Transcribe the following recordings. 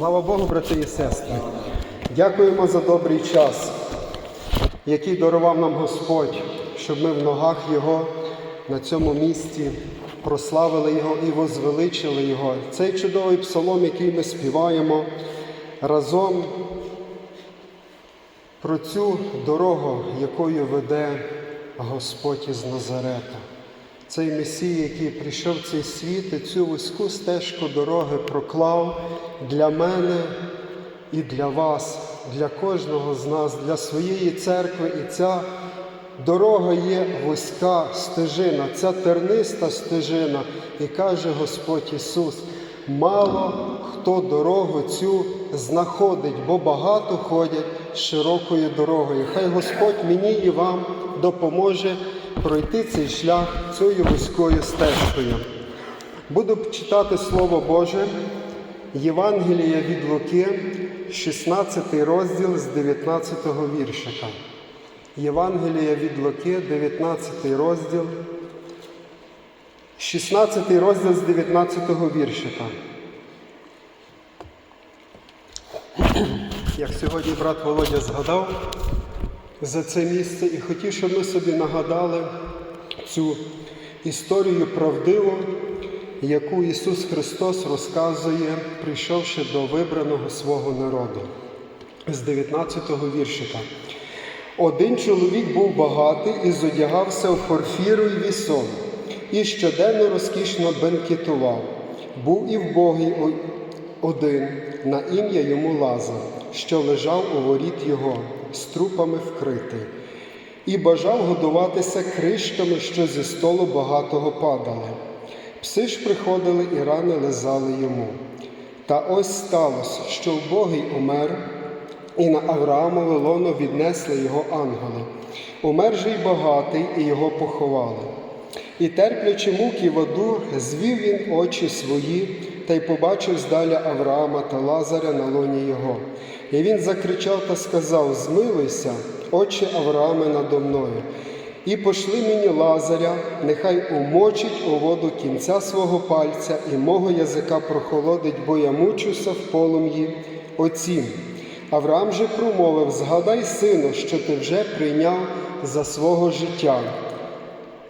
Слава Богу, брати і сестри. Дякуємо за добрий час, який дарував нам Господь, щоб ми в ногах Його на цьому місці прославили Його і возвеличили Його. Цей чудовий псалом, який ми співаємо разом про цю дорогу, якою веде Господь із Назарета. Цей Месій, який прийшов в цей світ і цю вузьку стежку дороги проклав для мене і для вас, для кожного з нас, для своєї церкви. І ця дорога є вузька стежина, ця терниста стежина. І каже Господь Ісус, мало хто дорогу цю знаходить, бо багато ходять широкою дорогою. Хай Господь мені і вам допоможе пройти цей шлях цією вузькою стежкою. Буду читати Слово Боже, Євангелія від Луки, 16 розділ з 19 віршика. Євангелія від Луки, 19 розділ, 16 розділ з 19 віршика. Як сьогодні брат Володя згадав за це місце і хотів, щоб ми собі нагадали цю історію правдиву, яку Ісус Христос розказує, прийшовши до вибраного свого народу. З 19-го віршика. Один чоловік був багатий і зодягався в порфіру й вісон, і щоденно розкішно бенкетував. Був і вбогий один на ім'я йому Лазар, що лежав у воріт його, з трупами вкритий, і бажав годуватися кришками, що зі столу багатого падали. Пси ж приходили і рани лизали йому. Та ось сталося, що вбогий умер, і на Авраамове лоно віднесли його ангели. Умер же й багатий, і його поховали. І терплячи муки в аду, звів він очі свої та й побачив здаля Авраама та Лазаря на лоні його. І він закричав та сказав: Змилуйся, очі Аврааме надо мною. І пошли мені Лазаря, нехай умочить у воду кінця свого пальця, і мого язика прохолодить, бо я мучуся в полум'ї оцім. Авраам же промовив: Згадай, сину, що ти вже прийняв за свого життя,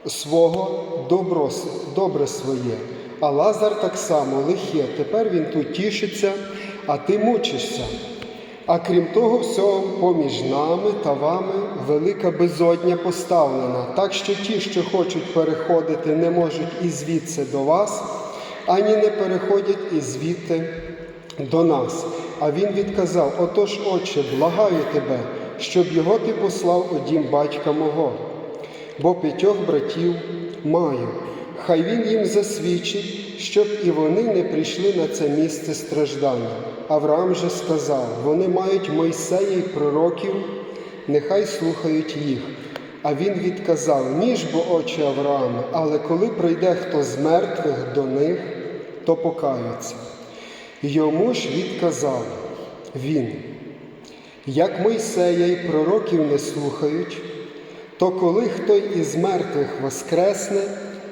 свого добро, добре своє. А Лазар так само лихе. Тепер він тут тішиться, а ти мучишся. А крім того, всього, поміж нами та вами велика безодня поставлена, так що ті, що хочуть переходити, не можуть і звідси до вас, ані не переходять і звідти до нас. А він відказав: Отож, Отче, благаю тебе, щоб його ти послав у дім батька мого, бо п'ятьох братів маю. Хай він їм засвідчить, щоб і вони не прийшли на це місце страждання. Авраам же сказав: вони мають Мойсея й пророків, нехай слухають їх. А він відказав: Ніж бо очі Авраама, але коли прийде хто з мертвих до них, то покаються. Йому ж відказав він, як Мойсея й пророків не слухають, то коли хто із мертвих воскресне,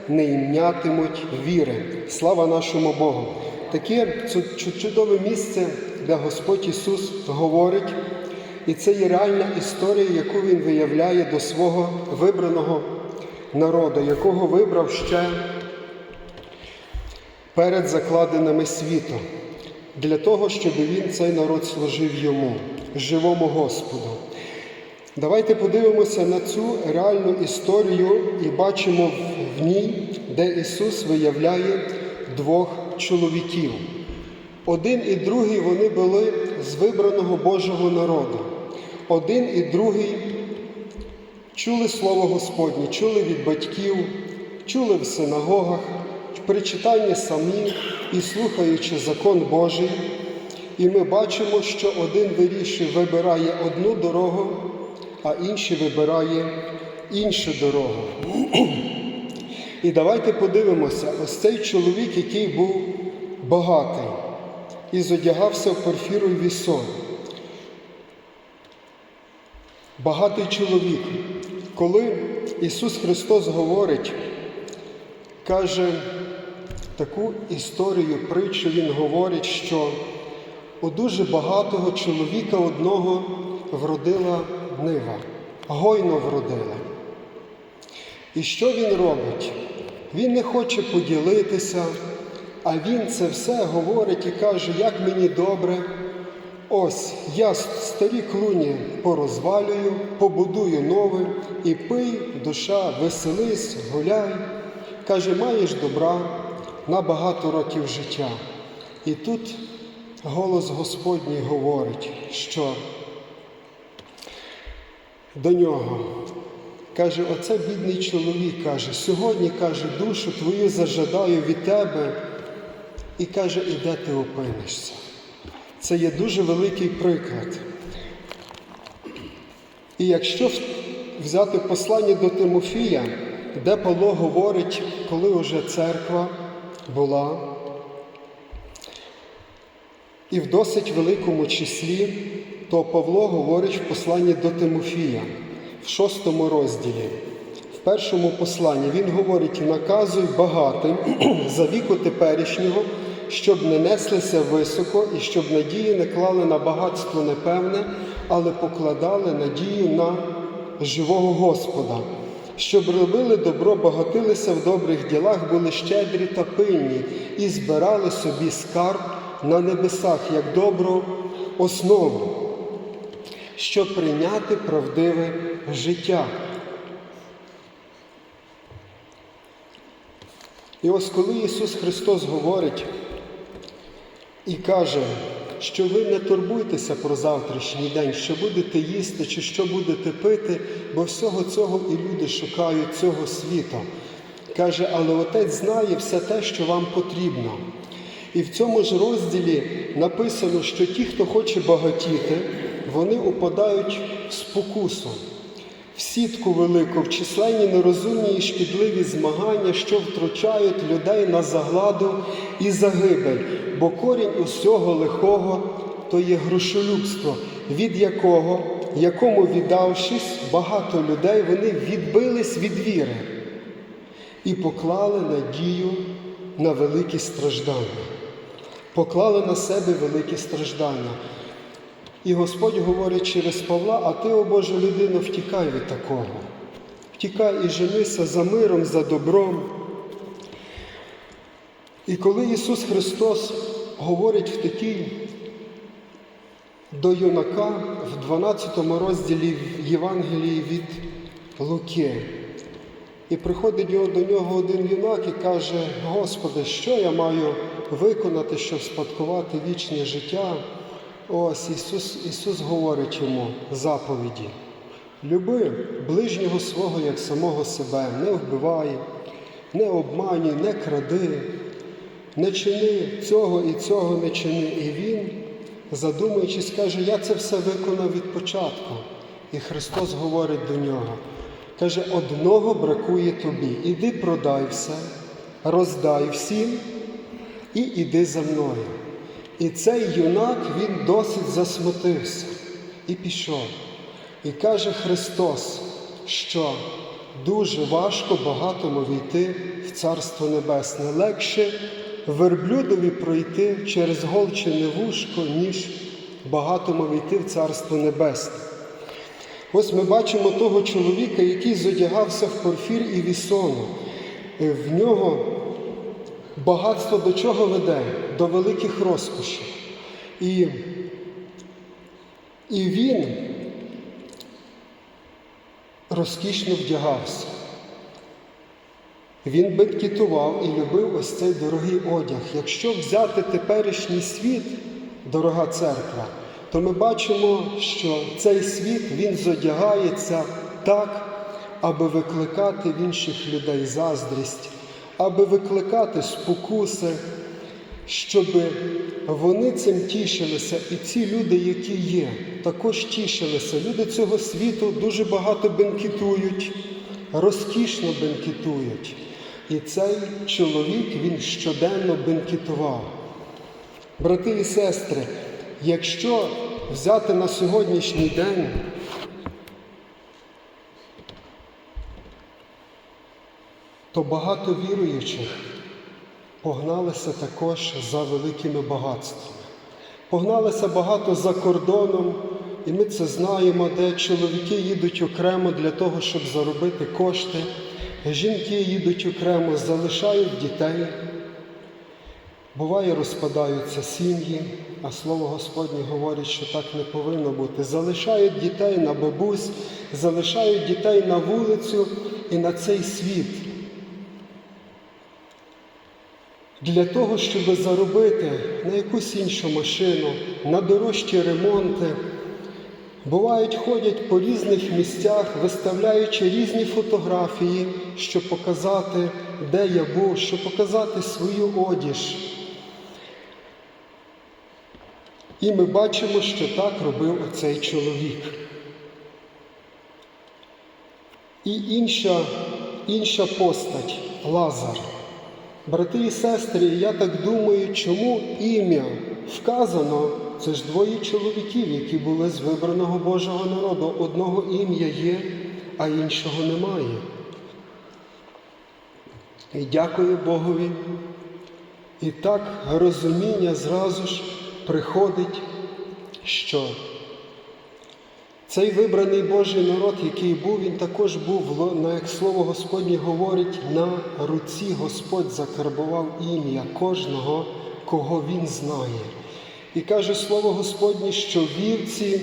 не імнятимуть віри. Слава нашому Богу! Таке чудове місце, де Господь Ісус говорить, і це є реальна історія, яку Він виявляє до свого вибраного народу, якого вибрав ще перед закладинами світу, для того, щоб він цей народ служив йому, живому Господу. Давайте подивимося на цю реальну історію і бачимо в ній, де Ісус виявляє двох чоловіків. Один і другий вони були з вибраного Божого народу. Один і другий чули Слово Господнє, чули від батьків, чули в синагогах, при читанні самі і слухаючи закон Божий. І ми бачимо, що один вирішує, вибирає одну дорогу, а інший вибирає іншу дорогу. І давайте подивимося, ось цей чоловік, який був багатий і зодягався в порфіру й вісон. Багатий чоловік, коли Ісус Христос говорить, каже таку історію, притчу Він говорить, що у дуже багатого чоловіка одного вродила нива, гойно вродила. І що він робить? Він не хоче поділитися, а він це все говорить і каже, як мені добре. Ось я старі клуні порозвалюю, побудую нове і пий, душа, веселись, гуляй. Каже, маєш добра на багато років життя. І тут голос Господній говорить, що до нього каже, оце бідний чоловік каже, сьогодні каже, душу твою зажадаю від тебе і каже, і де ти опинишся. Це є дуже великий приклад. І якщо взяти послання до Тимофія, де Павло говорить, коли вже церква була, і в досить великому числі, то Павло говорить в посланні до Тимофія в шостому розділі. В першому посланні він говорить: наказуй багатим за віку теперішнього, щоб не неслися високо і щоб надії не клали на багатство непевне, але покладали надію на живого Господа, щоб робили добро, багатилися в добрих ділах, були щедрі та пильні і збирали собі скарб на небесах як добру основу, щоб прийняти правдиве життя. І ось коли Ісус Христос говорить і каже, що ви не турбуйтеся про завтрашній день, що будете їсти чи що будете пити, бо всього цього і люди шукають цього світу. Каже, але Отець знає все те, що вам потрібно. І в цьому ж розділі написано, що ті, хто хоче багатіти, вони упадають в спокусу, в сітку велику, в численні нерозумні і шкідливі змагання, що втручають людей на загладу і загибель, бо корінь усього лихого то є грошолюбство, від якого, якому віддавшись, багато людей вони відбились від віри і поклали надію на великі страждання, поклали на себе великі страждання. І Господь говорить через Павла, а ти, о Божа людина, втікай від такого. Втікай і женися за миром, за добром. І коли Ісус Христос говорить в такій до юнака в 12 розділі Євангелії від Луки, і приходить до нього один юнак і каже, Господи, що я маю виконати, щоб спадкувати вічне життя? Ось Ісус, Ісус говорить йому заповіді. Люби ближнього свого як самого себе, не вбивай, не обманюй, не кради, не чини цього і цього не чини. І Він, задумуючись, каже, я це все виконав від початку. І Христос говорить до нього. Каже, одного бракує тобі. Іди продай все, роздай всім і іди за мною. І цей юнак він досить засмутився і пішов. І каже Христос, що дуже важко багатому війти в Царство Небесне. Легше верблюдові пройти через голчене вушко, ніж багатому війти в Царство Небесне. Ось ми бачимо того чоловіка, який зодягався в порфір і вісону. В нього багатство до чого веде? До великих розкошів. І, і він розкішно вдягався. Він бенкетував і любив ось цей дорогий одяг. Якщо взяти теперішній світ, дорога церква, то ми бачимо, що цей світ він зодягається так, аби викликати в інших людей заздрість, аби викликати спокуси, щоб вони цим тішилися. І ці люди, які є, також тішилися. Люди цього світу дуже багато бенкетують, розкішно бенкетують. І цей чоловік він щоденно бенкетував. Брати і сестри, якщо взяти на сьогоднішній день, то багато віруючих погналися також за великими багатствами. Погналися багато за кордоном, і ми це знаємо, де чоловіки їдуть окремо для того, щоб заробити кошти, жінки їдуть окремо, залишають дітей. Буває, розпадаються сім'ї, а слово Господнє говорить, що так не повинно бути. Залишають дітей на бабусь, залишають дітей на вулицю і на цей світ. Для того, щоб заробити на якусь іншу машину, на дорожчі ремонти. Бувають, ходять по різних місцях, виставляючи різні фотографії, щоб показати, де я був, щоб показати свою одіж. І ми бачимо, що так робив оцей чоловік. І інша, інша постать Лазар. Брати і сестри, я так думаю, чому ім'я вказано, це ж двоє чоловіків, які були з вибраного Божого народу. Одного ім'я є, а іншого немає. І дякую Богові. І так розуміння зразу ж приходить, що цей вибраний Божий народ, який був, він також був, як слово Господнє говорить, на руці Господь закарбував ім'я кожного, кого Він знає. І каже слово Господнє, що вівці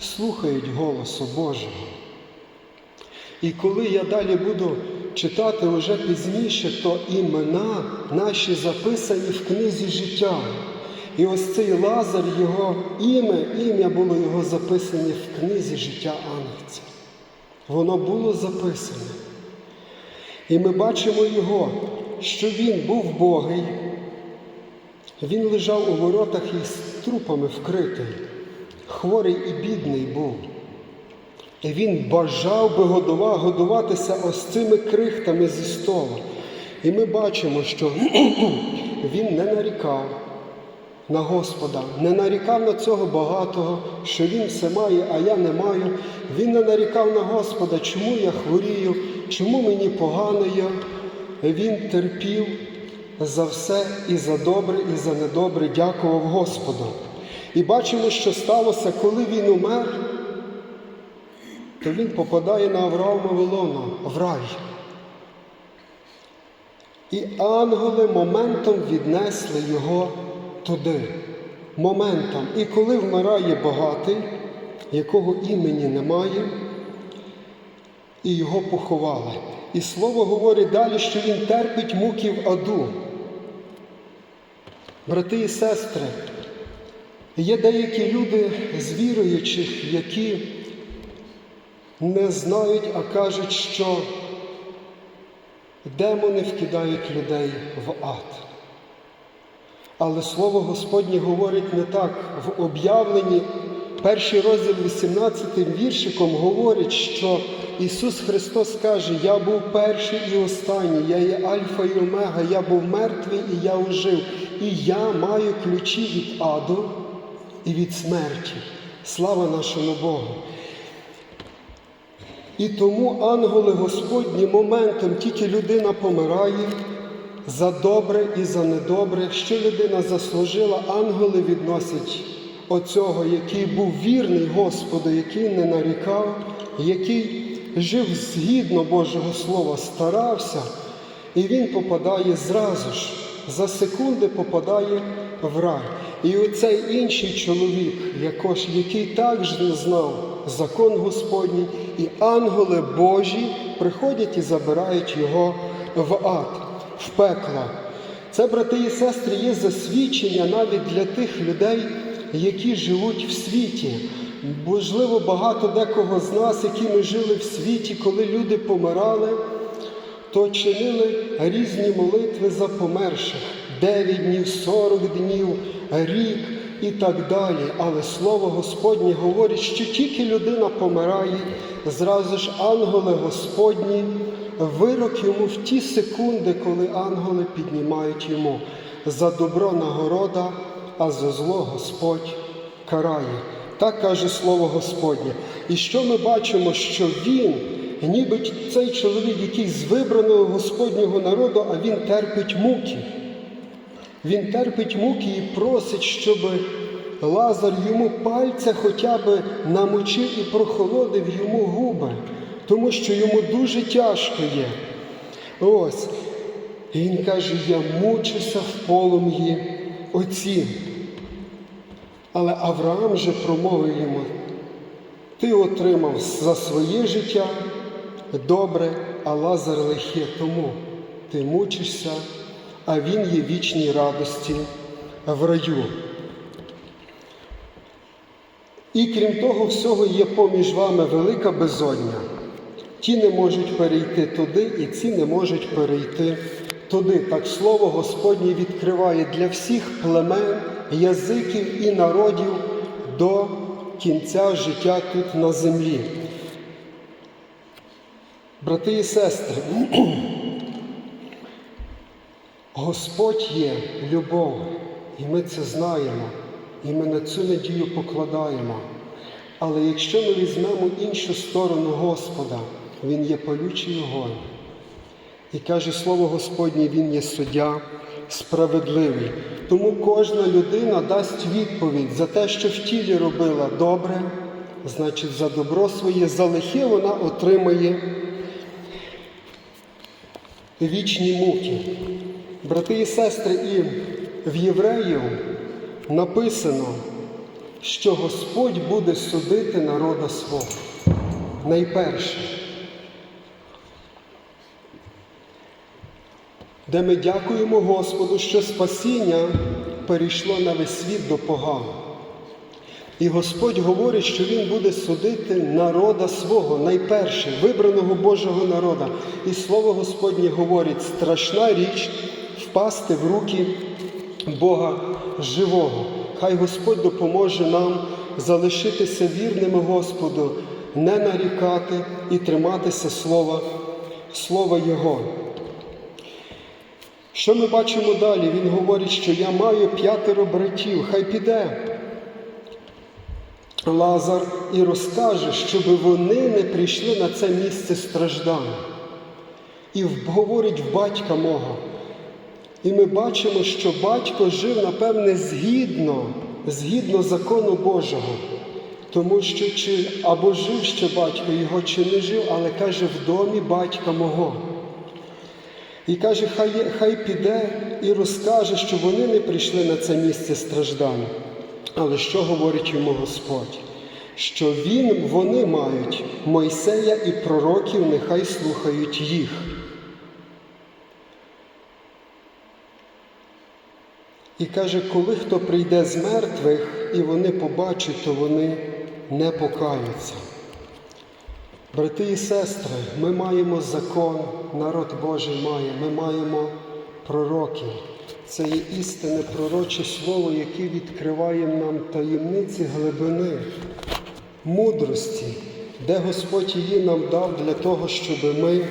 слухають голосу Божого. І коли я далі буду читати вже пізніше, то імена наші записані в книзі життя. І ось цей Лазар, його ім'я, ім'я було його записане в книзі життя ангельця. Воно було записане. І ми бачимо його, що він був Богий, він лежав у воротах із трупами вкритий, хворий і бідний був. І він бажав би годува, годуватися ось цими крихтами зі стола. І ми бачимо, що він не нарікав на Господа, не нарікав на цього багатого, що він все має, а я не маю. Він не нарікав на Господа, чому я хворію, чому мені погано я. Він терпів за все і за добре, і за недобре дякував Господу. І бачимо, що сталося, коли він умер, то він попадає на Авраама Вавилона, в рай. І ангели моментом віднесли його туди. Моментом. І коли вмирає багатий, якого імені немає, і його поховали. І слово говорить далі, що він терпить муки в аду. Брати і сестри, є деякі люди з віруючих, які не знають, а кажуть, що демони вкидають людей в ад. Але Слово Господнє говорить не так. В об'явленні перший розділ 18 віршиком говорить, що Ісус Христос каже, Я був перший і останній, я є Альфа і Омега, я був мертвий і я ожив. І я маю ключі від аду і від смерті. Слава нашому Богу! І тому ангели Господні моментом тільки людина помирає за добре і за недобре, що людина заслужила, ангели відносять оцього, який був вірний Господу, який не нарікав, який жив згідно Божого Слова, старався, і він попадає зразу ж, за секунди попадає в рай. І оцей інший чоловік, який також не знав закон Господній, і ангели Божі приходять і забирають його в ад, в пекло. Це, брати і сестри, є засвідчення навіть для тих людей, які живуть в світі. Можливо, багато декого з нас, які ми жили в світі, коли люди помирали, то чинили різні молитви за померших. 9 днів, 40 днів, рік і так далі. Але Слово Господнє говорить, що тільки людина помирає, зразу ж ангели Господні, вирок йому в ті секунди, коли ангели піднімають йому за добро нагорода, а за зло Господь карає. Так каже Слово Господнє. І що ми бачимо, що він, ніби цей чоловік, який з вибраного Господнього народу, а він терпить муки. Він терпить муки і просить, щоб Лазар йому пальця хоча б намочив і прохолодив йому губи, тому що йому дуже тяжко є. Ось. І він каже, я мучуся в полум'ї оцім. Але Авраам же промовив йому, ти отримав за своє життя добре, а Лазар лихе тому. Ти мучишся, а він є вічній радості в раю. І крім того всього є поміж вами велика безодня. Ті не можуть перейти туди, і ці не можуть перейти туди. Так слово Господнє відкриває для всіх племен, язиків і народів до кінця життя тут на землі. Брати і сестри, Господь є любов, і ми це знаємо, і ми на цю надію покладаємо. Але якщо ми візьмемо іншу сторону Господа, Він є палючий огонь. І каже Слово Господнє, Він є суддя справедливий. Тому кожна людина дасть відповідь за те, що в тілі робила добре, значить, за добро своє, за лихе вона отримає вічні муки. Брати і сестри, і в Євреїв написано, що Господь буде судити народа свого. Найперше. Де ми дякуємо Господу, що спасіння перейшло на весь світ до поган. І Господь говорить, що Він буде судити народа свого, найперше, вибраного Божого народа. І слово Господнє говорить, страшна річ впасти в руки Бога живого. Хай Господь допоможе нам залишитися вірними Господу, не нарікати і триматися слова, слова Його. Що ми бачимо далі? Він говорить, що я маю п'ятеро братів, хай піде. Лазар і розкаже, щоб вони не прийшли на це місце страждань. І говорить в батька мого. І ми бачимо, що батько жив, напевне, згідно, згідно закону Божого. Тому що чи або жив ще батько його, чи не жив, але каже, в домі батька мого. І каже, хай хай піде і розкаже, що вони не прийшли на це місце страждань. Але що говорить йому Господь? Що він, вони мають Мойсея і пророків, нехай слухають їх. І каже, коли хто прийде з мертвих і вони побачать, то вони не покаються. Брати і сестри, ми маємо закон, народ Божий має, ми маємо пророків. Це є істинне пророче слово, яке відкриває нам таємниці глибини, мудрості, де Господь її нам дав для того, щоб ми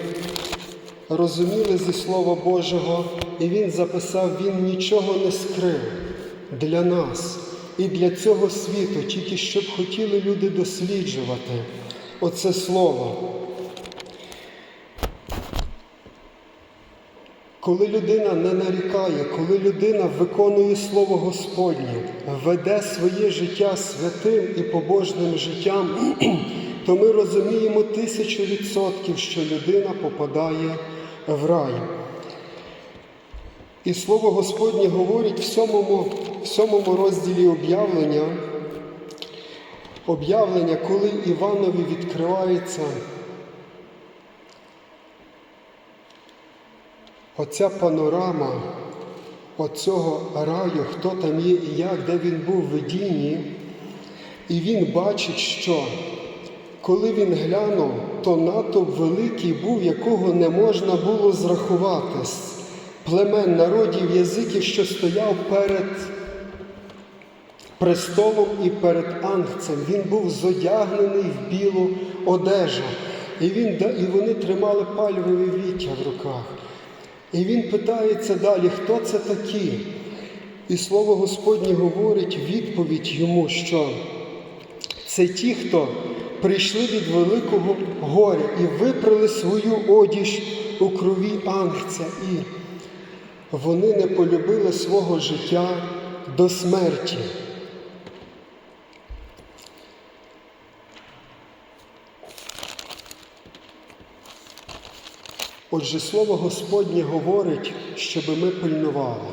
розуміли зі Слова Божого, і Він записав, Він нічого не скрив для нас і для цього світу, тільки щоб хотіли люди досліджувати оце слово. Коли людина не нарікає, коли людина виконує Слово Господнє, веде своє життя святим і побожним життям, то ми розуміємо тисячу відсотків, що людина попадає в рай. І Слово Господнє говорить в сьомому, в сьомому розділі об'явлення, об'явлення, коли Іванові відкривається оця панорама оцього раю, хто там є і як, де він був в видінні, і він бачить, що коли він глянув, то натовп великий був, якого не можна було зрахувати. Племен, народів, язиків, що стояв перед престолом і перед ангцем. Він був зодягнений в білу одежу. І він, і вони тримали пальвові віття в руках. І він питається далі, хто це такі? І слово Господнє говорить відповідь йому, що це ті, хто прийшли від великого горя і випрали свою одіж у крові ангця, і вони не полюбили свого життя до смерті. Отже, Слово Господнє говорить, щоб ми пильнували,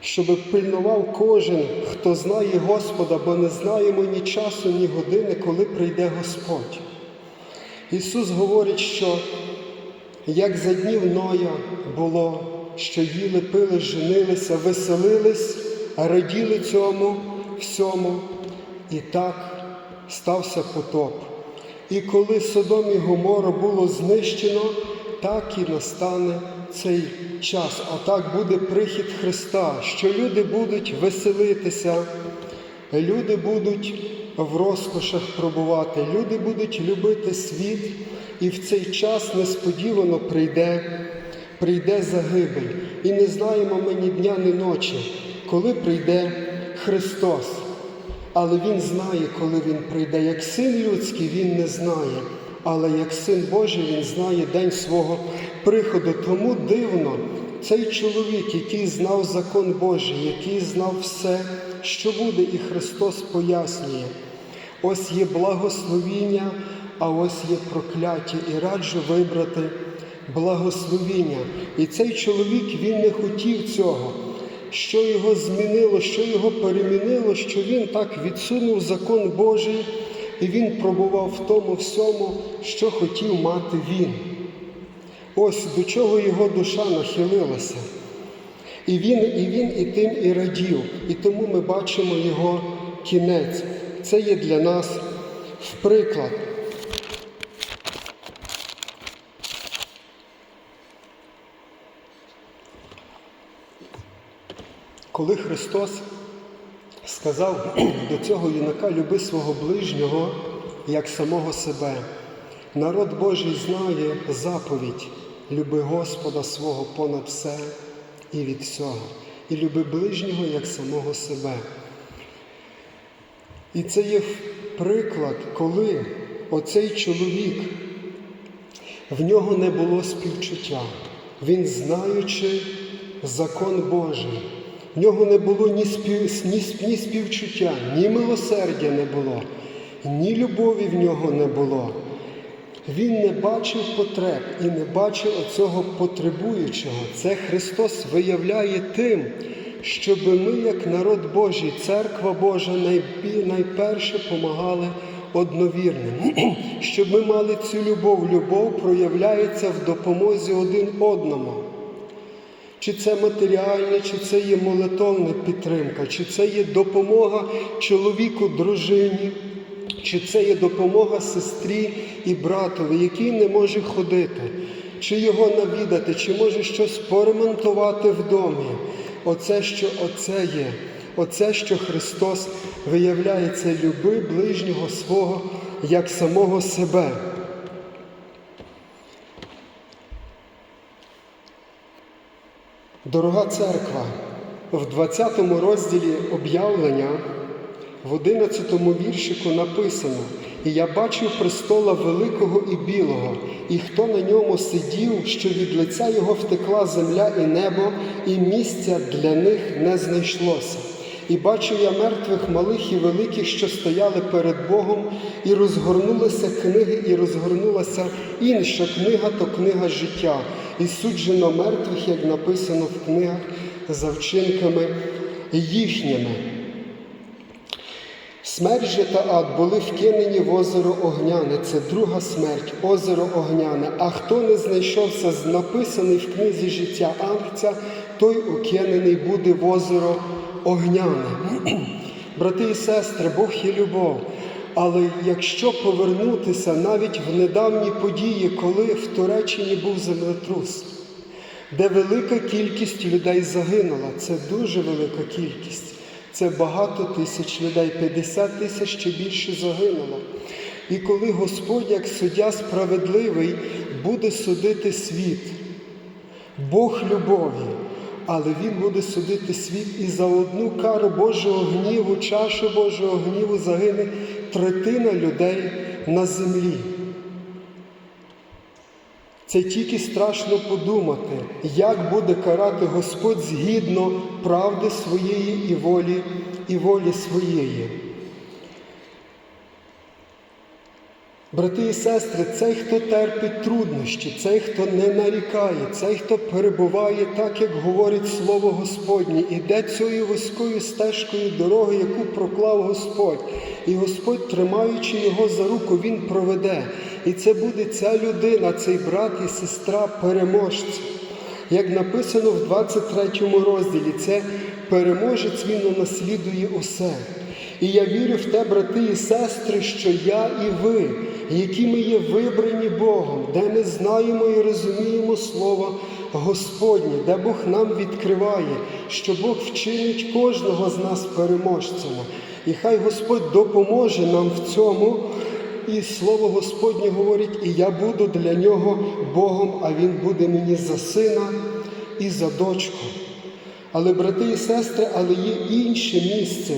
щоб пильнував кожен, хто знає Господа, бо не знаємо ні часу, ні години, коли прийде Господь. Ісус говорить, що як за днів Ноя було, що їли, пили, женилися, веселились, раділи цьому всьому, і так стався потоп. І коли Содом і Гомора було знищено, так і настане цей час. А так буде прихід Христа, що люди будуть веселитися, люди будуть в розкошах пробувати, люди будуть любити світ, і в цей час несподівано прийде, прийде загибель. І не знаємо ми ні дня, ні ночі, коли прийде Христос. Але Він знає, коли Він прийде. Як син людський, Він не знає. Але як син Божий, Він знає день свого приходу. Тому дивно, цей чоловік, який знав закон Божий, який знав все, що буде, і Христос пояснює. Ось є благословіння, а ось є прокляття. І раджу вибрати благословіння. І цей чоловік він не хотів цього. Що його змінило, що його перемінило, що він так відсунув закон Божий, і він пробував в тому всьому, що хотів мати він. Ось до чого його душа нахилилася. І він, і він і тим і радів. І тому ми бачимо його кінець. Це є для нас в приклад. Коли Христос сказав до цього юнака люби свого ближнього як самого себе, народ Божий знає заповідь люби Господа свого понад все і від всього, і люби ближнього як самого себе. І це є приклад, коли оцей чоловік, в нього не було співчуття, він знаючи закон Божий. В нього не було ні, спів, ні, ні співчуття, ні милосердя не було, ні любові в нього не було. Він не бачив потреб і не бачив оцього потребуючого. Це Христос виявляє тим, щоб ми, як народ Божий, церква Божа, найперше помагали одновірним, щоб ми мали цю любов. Любов проявляється в допомозі один одному. Чи це матеріальне, чи це є молитовна підтримка, чи це є допомога чоловіку, дружині, чи це є допомога сестрі і братові, який не може ходити, чи його навідати, чи може щось поремонтувати в домі. Оце, що оце є, оце, що Христос виявляє, це люби ближнього свого як самого себе. Дорога церква, в 20 розділі об'явлення, в 11 віршику написано: І я бачив престола великого і білого, і хто на ньому сидів, що від лиця його втекла земля і небо, і місця для них не знайшлося. І бачив я мертвих малих і великих, що стояли перед Богом, і розгорнулися книги, і розгорнулася інша книга, то книга життя, і суджено мертвих, як написано в книгах, за вчинками їхніми. Смерть же та ад були вкинені в озеро Огняне. Це друга смерть, озеро Огняне. А хто не знайшовся написаний в книзі життя Ангця, той укинений буде в озеро Огняне. Брати і сестри, Бог є любов. Але якщо повернутися навіть в недавні події, коли в Туреччині був землетрус, де велика кількість людей загинула, це дуже велика кількість. Це багато тисяч людей, 50 тисяч чи більше загинуло. І коли Господь, як суддя справедливий, буде судити світ, Бог любові, але Він буде судити світ і за одну кару Божого гніву, чашу Божого гніву загине третина людей на землі. Це тільки страшно подумати, як буде карати Господь згідно правди своєї і волі, і волі своєї. Брати і сестри, цей, хто терпить труднощі, цей, хто не нарікає, цей, хто перебуває так, як говорить Слово Господнє, іде цією вузькою стежкою дороги, яку проклав Господь. І Господь, тримаючи його за руку, Він проведе. І це буде ця людина, цей брат і сестра переможці. Як написано в 23 розділі, це переможець він унаслідує усе. І я вірю в те, брати і сестри, що я і ви, які ми є вибрані Богом, де ми знаємо і розуміємо Слово Господнє, де Бог нам відкриває, що Бог вчинить кожного з нас переможцями. І хай Господь допоможе нам в цьому. І слово Господнє говорить, і я буду для нього Богом, а Він буде мені за сина і за дочку. Але, брати і сестри, але є інше місце,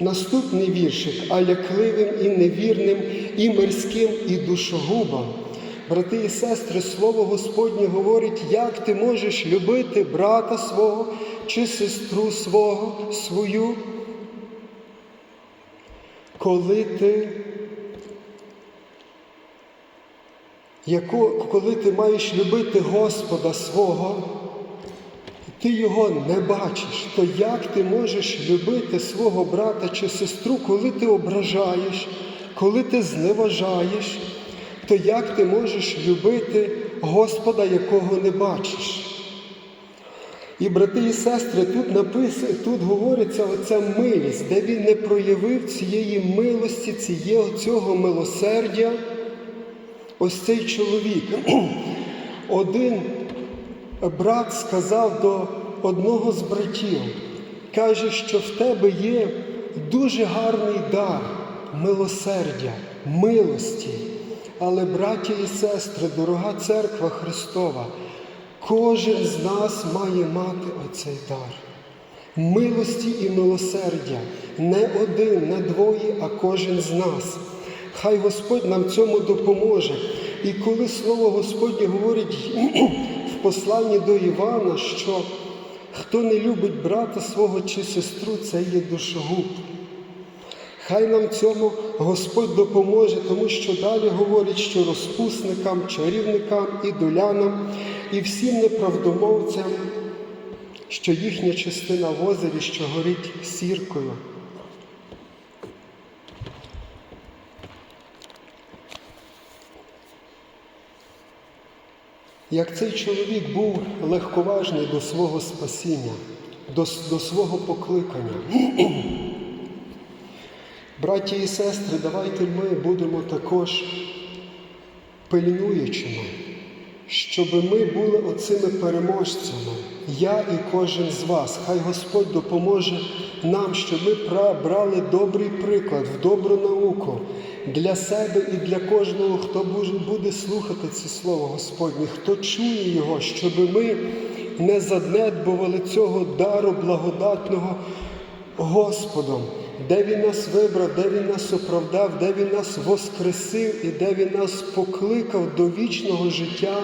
наступний віршик, а лякливим і невірним, і мирським, і душогубам. Брати і сестри, слово Господнє говорить, як ти можеш любити брата свого чи сестру свого свою, коли ти яку, коли ти маєш любити Господа свого, ти його не бачиш, то як ти можеш любити свого брата чи сестру, коли ти ображаєш, коли ти зневажаєш, то як ти можеш любити Господа, якого не бачиш? І, брати і сестри, тут написано, тут говориться оця милість, де він не проявив цієї милості, цієї, цього милосердя. Ось цей чоловік. Один брат сказав до одного з братів, каже, що в тебе є дуже гарний дар милосердя, милості. Але, браті і сестри, дорога церква Христова, кожен з нас має мати оцей дар. Милості і милосердя не один, не двоє, а кожен з нас. Хай Господь нам цьому допоможе. І коли Слово Господнє говорить посланні до Івана, що хто не любить брата свого чи сестру, це є душогуб. Хай нам цьому Господь допоможе, тому що далі говорить, що розпусникам, чарівникам, ідолянам і всім неправдомовцям, що їхня частина в озері, що горить сіркою. Як цей чоловік був легковажний до свого спасіння, до, до свого покликання. Браті і сестри, давайте ми будемо також пильнуючими, щоб ми були оцими переможцями, я і кожен з вас. Хай Господь допоможе нам, щоб ми брали добрий приклад, в добру науку для себе і для кожного, хто буде слухати це слово Господнє, хто чує його, щоб ми не занедбували цього дару благодатного Господом, де Він нас вибрав, де Він нас оправдав, де Він нас воскресив і де Він нас покликав до вічного життя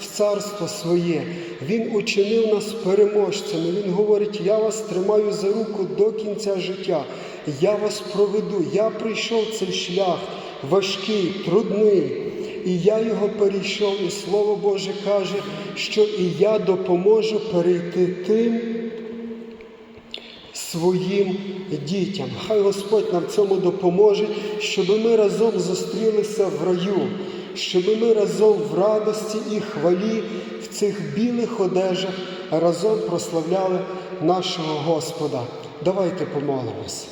в царство своє. Він учинив нас переможцями. Він говорить: я вас тримаю за руку до кінця життя. Я вас проведу. Я прийшов цей шлях важкий, трудний. І я його перейшов, і Слово Боже каже, що і я допоможу перейти тим своїм дітям. Хай Господь нам цьому допоможе, щоб ми разом зустрілися в раю, щоб ми разом в радості і хвалі в цих білих одежах разом прославляли нашого Господа. Давайте помолимось.